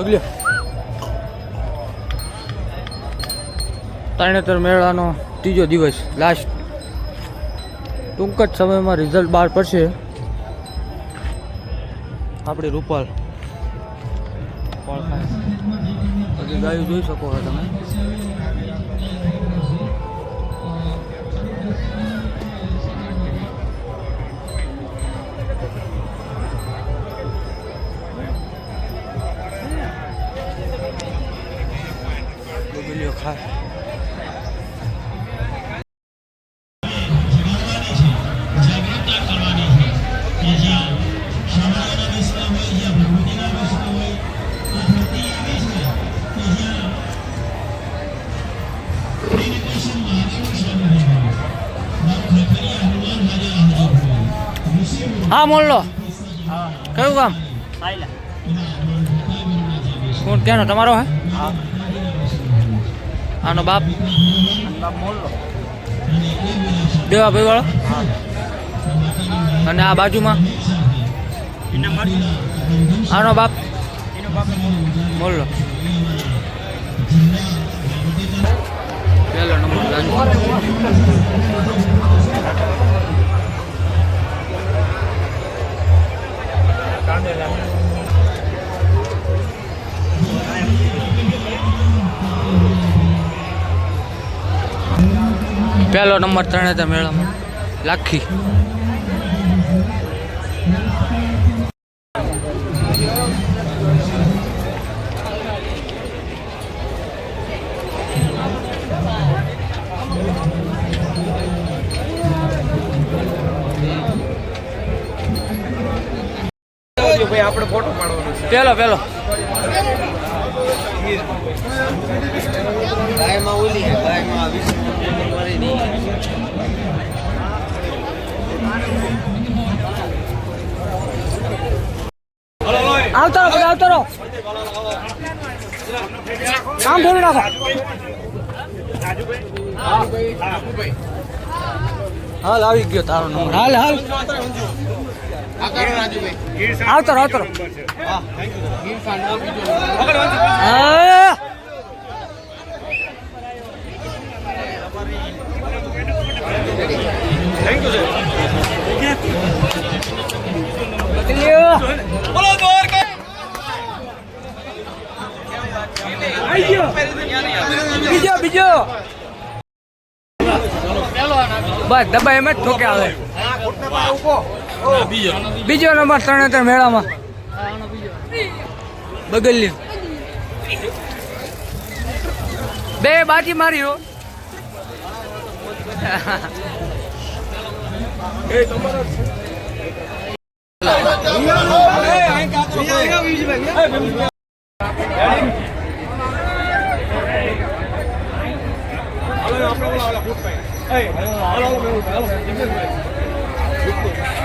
પગલ્યો તરણેતર મેળાનો ત્રીજો દિવસ લાસ્ટ ટૂંક જ સમયમાં રિઝલ્ટ બહાર પડશે. આપણી રૂપાલ. પછી ગાયો જોઈ શકો છો તમે? હા મોલ્લો કયું કામ કોણ ક્યાંનો? તમારો, હે? આનો બાપ? દેવા ભાઈ અને આ બાજુમાં? આનો બાપ? બોલો પહેલો નંબર પહેલો નંબર ત્રણેતર મેળામાં. લાખી. પેલો પેલો. ગાયમાં ઓલી છે ગાયમાં વીસ મરી નહીં આવતો રહો આવતો રહો. કામ થોડું રાખો હાલ આવી ગયો તારો નંબર. હાલ હાલ. આવતો રહો આવતો રહો હા. પકડ્યો. બીજો બીજો બસ દબાઈ એમ જ ઠોકે આવે બીજો નંબર ત્રણેતર મેળામાં બગલ્યું બે બાજી મારી હો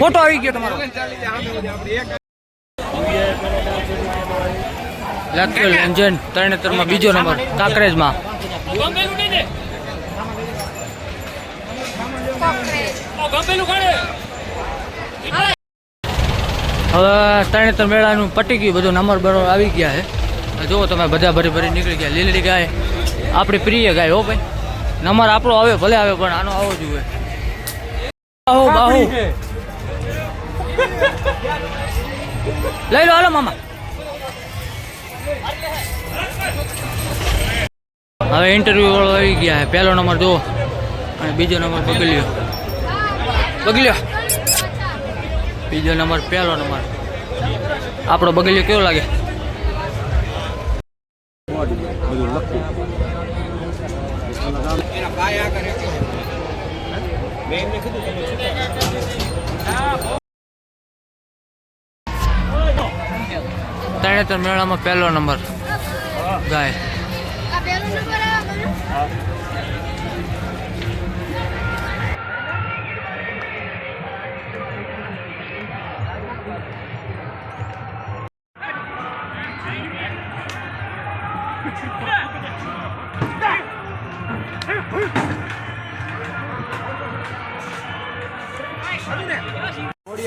ફોટો આવી ગયો તમારો. લાખ્યો લેન્જન તરણેતરમાં બીજો નંબર કાંકરેજમાં. હવે તરણેતર મેળાનું પટી ગયું બધું નંબર બરોબર આવી ગયા છે. જુઓ તમે બધા ભરી ભરી નીકળી ગયા. લીલી ગાય આપણી પ્રિય ગાય હો ભાઈ. નંબર આપણો આવે ભલે આવે પણ આનો આવો જોઈએ. બાહુ બાહુ લઈ લો હાલો મામા. હવે ઇન્ટરવ્યુ વાળો આવી ગયા છે. પહેલો નંબર જુઓ. અને બીજો નંબર બગલ્યો બગલ્યો બીજો નંબર પહેલો નંબર. આપણો બગલ્યો કેવો લાગે? તરણેતર મેળામાં પહેલો નંબર. ગાય.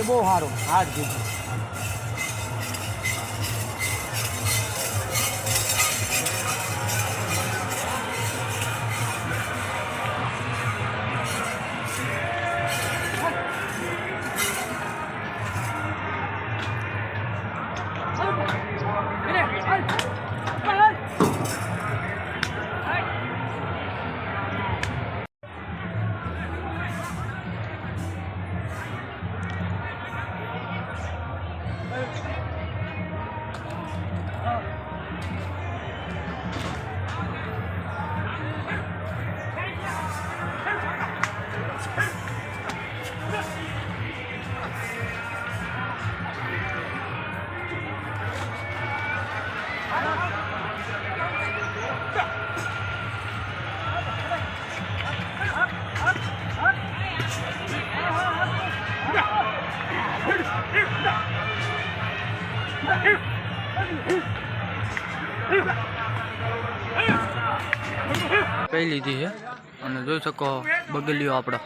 બહુ સારું. હાથ દીધું કઈ લીધી છે અને જોઈ શકો બગલીઓ આપણો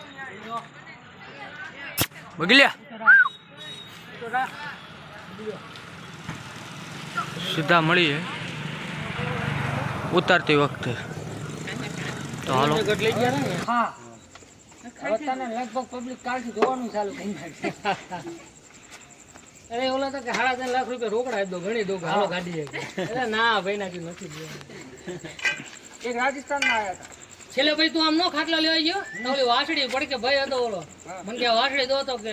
બગલિયા? સીધા મળીએ. ઉતારતી વખતે. તો હાલો. હા. તને લગભગ પબ્લિક કાલથી જોવાનું ચાલુ કરી નાખશે અરે ઓલા તો કે સાડા ત્રણ લાખ રૂપિયા રોકડા દો ગણી દો કે હાલો ગાડી જાય. ના ભાઈ નાખી નથી એક રાજસ્થાનમાં આવ્યા હતા. છેલ્લે ભાઈ તું આમ નો ખાટલા લેવાઈ ગયો? તો ઓલી વાસળી પડકે ભાઈ હતો ઓલો? મને કે વાસડી દો તો કે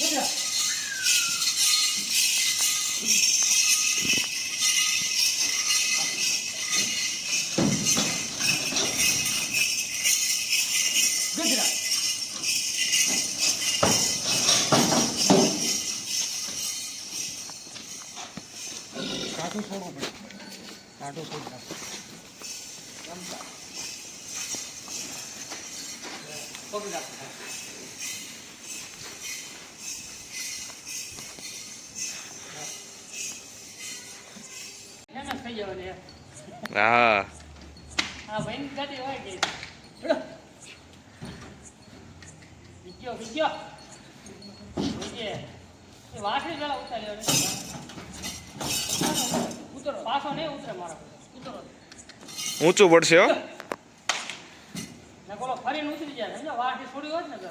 મેં કીધું ના ના કાઠું છોડવું પડે કાઠું છોડવું એને થઈ જવાની લેવાની હા. ઊંચું પડશે હો. ને બોલો ફરીને ઉતરી જાય. સમજો? વાઠે છોડી હોત ને તો